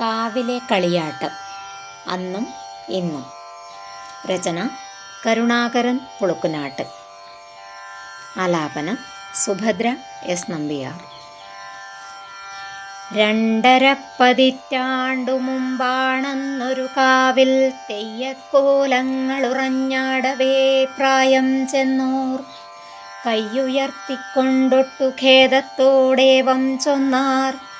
കാവിലെ കളിയാട്ടം. അന്നും ഇന്നും. രചന കരുണാകരൻ പുളുക്കുനാട്ട്. ആലാപനം സുഭദ്ര എസ് നമ്പിയാർ. രണ്ടര പതിറ്റാണ്ടു മുമ്പാണെന്നൊരു കാവിൽ തെയ്യക്കോലങ്ങളുറഞ്ഞാടവേ പ്രായം ചെന്നോർ. കൈയുയർത്തിക്കൊണ്ടൊട്ടു ഖേദത്തോടേവം ചൊന്നാർ.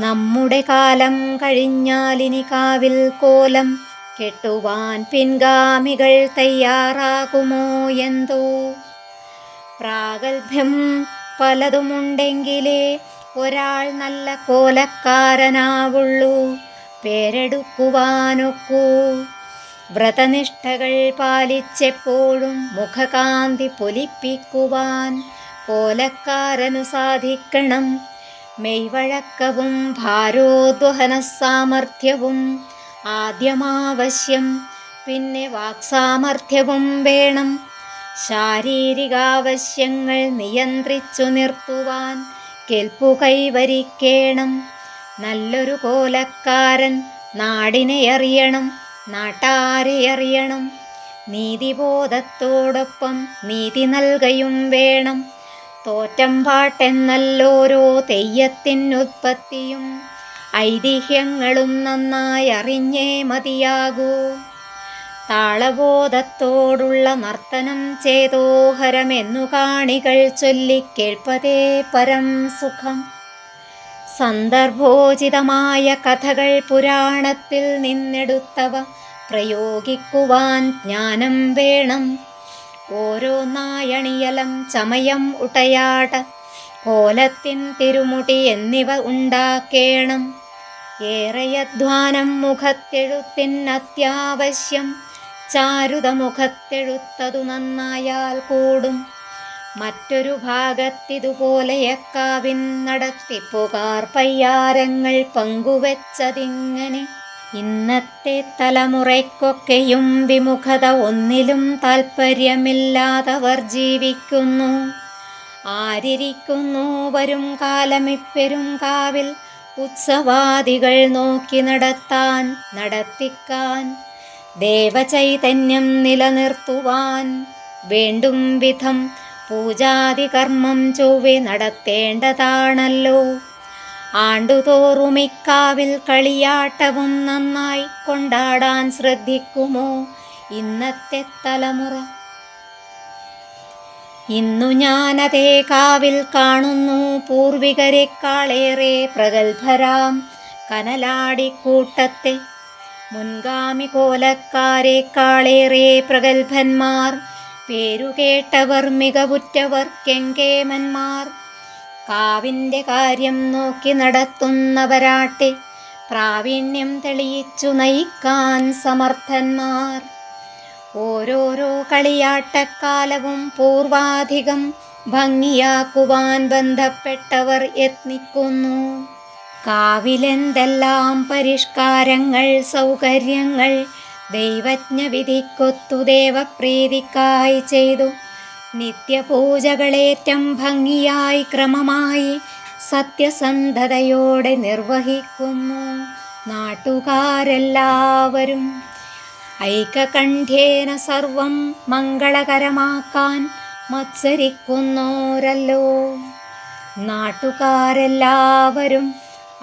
നമ്മുടെ കാലം കഴിഞ്ഞാലിനി കാവിൽ കോലം കെട്ടുവാൻ പിൻഗാമികൾ തയ്യാറാകുമോ എന്തോ? പ്രാഗൽഭ്യം പലതുമുണ്ടെങ്കിലേ ഒരാൾ നല്ല കോലക്കാരനാവുള്ളൂ. പേരെടുക്കുവാനൊക്കൂ. വ്രതനിഷ്ഠകൾ പാലിച്ചെപ്പോഴും മുഖകാന്തി പൊലിപ്പിക്കുവാൻ കോലക്കാരനു സാധിക്കണം. മെയ്വഴക്കവും ഭാരോദ്വഹന സാമർഥ്യവും ആദ്യമാവശ്യം പിന്നെ വാക്സാമർഥ്യവും വേണം. ശാരീരികാവശ്യങ്ങൾ നിയന്ത്രിച്ചു നിർത്തുവാൻ കെൽപ്പു കൈവരിക്കേണം നല്ലൊരു കോലക്കാരൻ നാടിനെ അറിയണം നാട്ടാരെ അറിയണം നീതിബോധത്തോടൊപ്പം നീതി നൽകയും വേണം. തോറ്റം പാട്ടെന്നല്ലോരോ തെയ്യത്തിനുത്പത്തിയും ഐതിഹ്യങ്ങളും നന്നായി അറിഞ്ഞേ മതിയാകൂ. താളബോധത്തോടുള്ള നർത്തനം ചേതോഹരമെന്നു കാണികൾ ചൊല്ലിക്കേൾപ്പതേ പരം സുഖം. സന്ദർഭോചിതമായ കഥകൾ പുരാണത്തിൽ നിന്നെടുത്തവ പ്രയോഗിക്കുവാൻ ജ്ഞാനം വേണം. ഓരോന്നായണിയലം ചമയം ഉടയാട കോലത്തിൻ തിരുമുടി എന്നിവ ഉണ്ടാക്കേണം. ഏറെയധ്വാനം മുഖത്തെഴുത്തിൻ അത്യാവശ്യം. ചാരുത മുഖത്തെഴുത്തതു നന്നായാൽ കൂടും. മറ്റൊരു ഭാഗത്തിതുപോലെ എക്കാവിൻ നടത്തിപ്പുകാർ പയ്യാരങ്ങൾ പങ്കുവച്ചതിങ്ങനെ ഇന്നത്തെ തലമുറയ്ക്കൊക്കെയും വിമുഖത ഒന്നിലും താൽപ്പര്യമില്ലാതവർ ജീവിക്കുന്നു. ആരിരിക്കുന്നു വരും കാലമിപ്പെരും കാവിൽ ഉത്സവാദികൾ നോക്കി നടത്താൻ നടത്തിക്കാൻ. ദേവചൈതന്യം നിലനിർത്തുവാൻ വേണ്ടും വിധം പൂജാതി കർമ്മം ചൊവ്വെ നടത്തേണ്ടതാണല്ലോ. ആണ്ടുതോറും ഇക്കാവിൽ കളിയാട്ടവും നന്നായി കൊണ്ടാടാൻ ശ്രദ്ധിക്കുമോ ഇന്നത്തെ തലമുറ? ഇന്നു ഞാനതേ കാവിൽ കാണുന്നു പൂർവികരെക്കാളേറെ പ്രഗത്ഭരാം. കനലാടിക്കൂട്ടത്തെ മുൻഗാമി കോലക്കാരെക്കാളേറെ പ്രഗത്ഭന്മാർ. പേരുകേട്ടവർ മികവുറ്റവർ കെങ്കേമന്മാർ. കാവിന്റെ കാര്യം നോക്കി നടത്തുന്നവരാട്ടെ പ്രാവീണ്യം തെളിയിച്ചു നയിക്കാൻ സമർത്ഥന്മാർ. ഓരോരോ കളിയാട്ടക്കാലവും പൂർവാധികം ഭംഗിയാക്കുവാൻ ബന്ധപ്പെട്ടവർ യത്നിക്കുന്നു. കാവിലെന്തെല്ലാം പരിഷ്കാരങ്ങൾ സൗകര്യങ്ങൾ ദൈവജ്ഞ വിധിക്കൊത്തു ദേവപ്രീതിക്കായി ചെയ്തു. നിത്യപൂജകളേറ്റം ഭംഗിയായി ക്രമമായി സത്യസന്ധതയോടെ നിർവഹിക്കുന്നു നാട്ടുകാരെല്ലാവരും. ഐക്യകണ്ഠേന സർവം മംഗളകരമാക്കാൻ മത്സരിക്കുന്നോരല്ലോ. നാട്ടുകാരെല്ലാവരും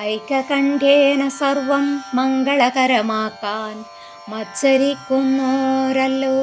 ഐക്യകണ്ഠേന സർവം മംഗളകരമാക്കാൻ മത്സരിക്കുന്നോരല്ലോ.